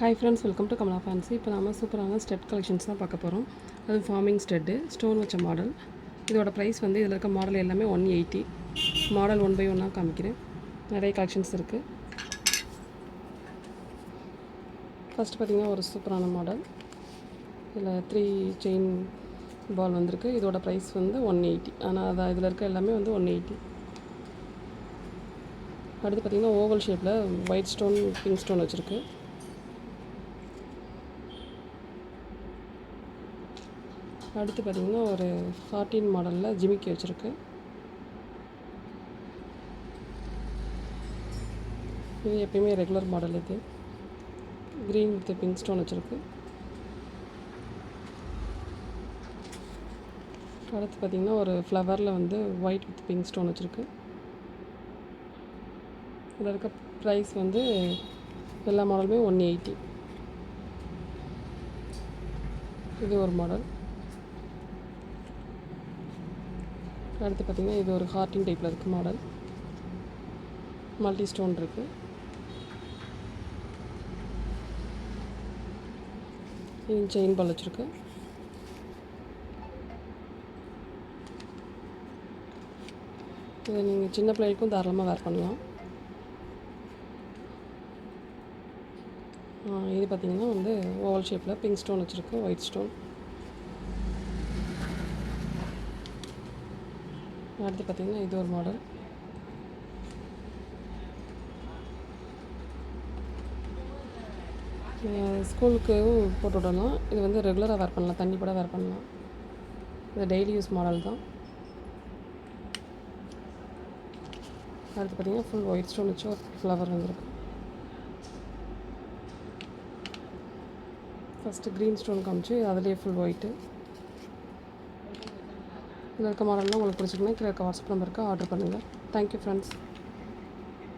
Hi friends welcome to Kamala fancy இப்போ நாம சூப்பரான ஸ்டெட் கலெக்ஷன்ஸ் தான் பார்க்க போகிறோம் அது ஃபார்மிங் ஸ்டெட்டு ஸ்டோன் வச்ச மாடல் இதோட ப்ரைஸ் வந்து இதில் இருக்க மாடல் எல்லாமே one eighty model one by ஒன்னாக காமிக்கிறேன். நிறைய கலெக்ஷன்ஸ் இருக்குது ஃபஸ்ட்டு பார்த்திங்கன்னா ஒரு சூப்பரான மாடல் இதில் த்ரீ செயின் பால் வந்திருக்கு. இதோட ப்ரைஸ் வந்து ஒன் எயிட்டி ஆனால் அதான் இதில் இருக்க எல்லாமே வந்து ஒன் எயிட்டி அடுத்து பார்த்தீங்கன்னா ஓவல் ஷேப்பில் ஒயிட் ஸ்டோன் பிங்க் ஸ்டோன் வச்சுருக்கு. அடுத்து பார்த்திங்கன்னா ஒரு ஃபார்ட்டீன் மாடலில் ஜிமிக்கி வச்சுருக்கு. இது எப்பயுமே ரெகுலர் மாடல் இது. க்ரீன் வித் பிங்க் ஸ்டோன் வச்சுருக்கு. அடுத்து பார்த்திங்கன்னா ஒரு ஃப்ளவரில் வந்து ஒயிட் வித் பிங்க் ஸ்டோன் வச்சுருக்கு. இதில் இருக்க ப்ரைஸ் வந்து எல்லா மாடலுமே ஒன் எயிட்டி இது ஒரு மாடல் அடுத்து பார்த்திங்கன்னா இது ஒரு ஹார்ட்டிங் டைப்பில் இருக்குது மாடல் மல்டி ஸ்டோன் இருக்குது இது செயின் பால் வச்சுருக்கு. இதை நீங்கள் சின்ன பிள்ளைகளுக்கும் தாராளமாக வேர் பண்ணலாம். இது பார்த்திங்கன்னா வந்து ஓவல் ஷேப்பில் பிங்க் ஸ்டோன் வச்சுருக்கு ஒயிட் ஸ்டோன் அடுத்து பார்த்திங்கன்னா இது ஒரு மாடல் ஸ்கூலுக்கு போட்டு விடலாம் இது வந்து ரெகுலராக வேர் பண்ணலாம். தண்ணி கூட வேர் பண்ணலாம். இது டெய்லி யூஸ் மாடல் தான். அடுத்து பார்த்திங்கன்னா ஃபுல் ஒயிட் ஸ்டோன் வச்சு ஒரு ஃப்ளவர் வந்துருக்கு. ஃபஸ்ட்டு க்ரீன் ஸ்டோன் காமிச்சு அதுலேயே ஃபுல் ஒயிட்டு இதில் இருக்க மாடல்லாம் உங்களுக்கு பிடிச்சிருக்குன்னா கீழே இருக்க வாட்ஸ்அப் நம்பருக்கு ஆர்டர் பண்ணுங்கள் தேங்க்யூ ஃப்ரெண்ட்ஸ்